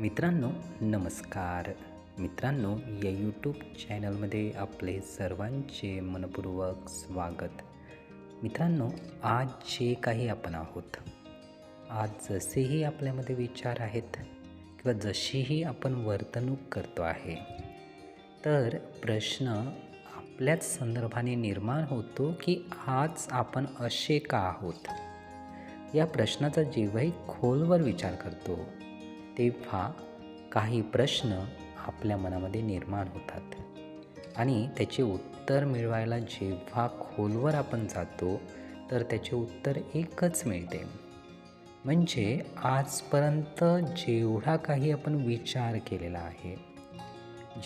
मित्रांनो नमस्कार. मित्रांनो या यूट्यूब चॅनलमध्ये आपले सर्वांचे मनपूर्वक स्वागत. मित्रांनो आज जे काही आपण आहोत आज जसेही आपल्यामध्ये विचार आहेत किंवा जशीही आपण वर्तणूक करतो आहे तर प्रश्न आपल्याच संदर्भाने निर्माण होतो की आज आपण असे का आहोत? या प्रश्नाचा जेव्हाही खोलवर विचार करतो तेव्हा काही प्रश्न आपल्या मनामध्ये निर्माण होतात. आणि त्याचे उत्तर मिळवायला जेव्हा खोलवर आपण जातो तर त्याचे उत्तर एकच मिळते. म्हणजे आजपर्यंत जेवढा काही आपण विचार केलेला आहे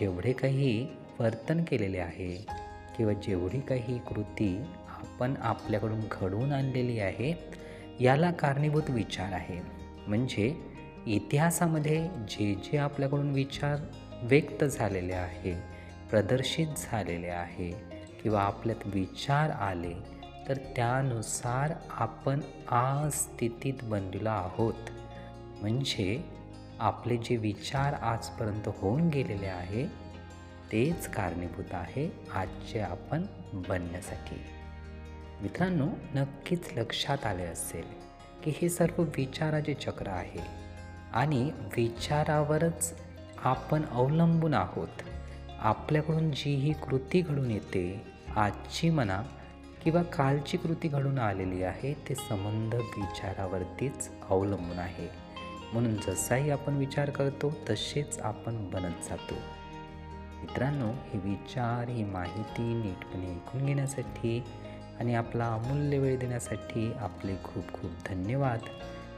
जेवढे काही वर्तन केलेले आहे किंवा जेवढी काही कृती आपण आपल्याकडून घडवून आणलेली आहे याला कारणीभूत विचार आहे. म्हणजे इतिहासामध्ये जे जे आपल्याकडून विचार व्यक्त झालेले आहे प्रदर्शित झालेले आहे किंवा आपल्यात विचार आले तर त्यानुसार आपण आज स्थितीत बनलेलो आहोत. म्हणजे आपले जे विचार आजपर्यंत होऊन गेलेले आहे तेच कारणीभूत आहे आजचे आपण बनण्यासाठी. मित्रांनो नक्कीच लक्षात आले असेल की हे सर्व विचाराचे चक्र आहे. आणि विचारावरच आपण अवलंबून आहोत. आपल्याकडून जी ही कृती घडून येते. आजची म्हणा किंवा कालची कृती घडून आलेली आहे ते संबंध विचारावरतीच अवलंबून आहे. म्हणून जसाही आपण विचार करतो तसेच आपण बनत जातो. मित्रांनो हे विचार ही माहिती नीटपणे ऐकून घेण्यासाठी आणि आपला अमूल्य वेळ देण्यासाठी आपले खूप खूप धन्यवाद.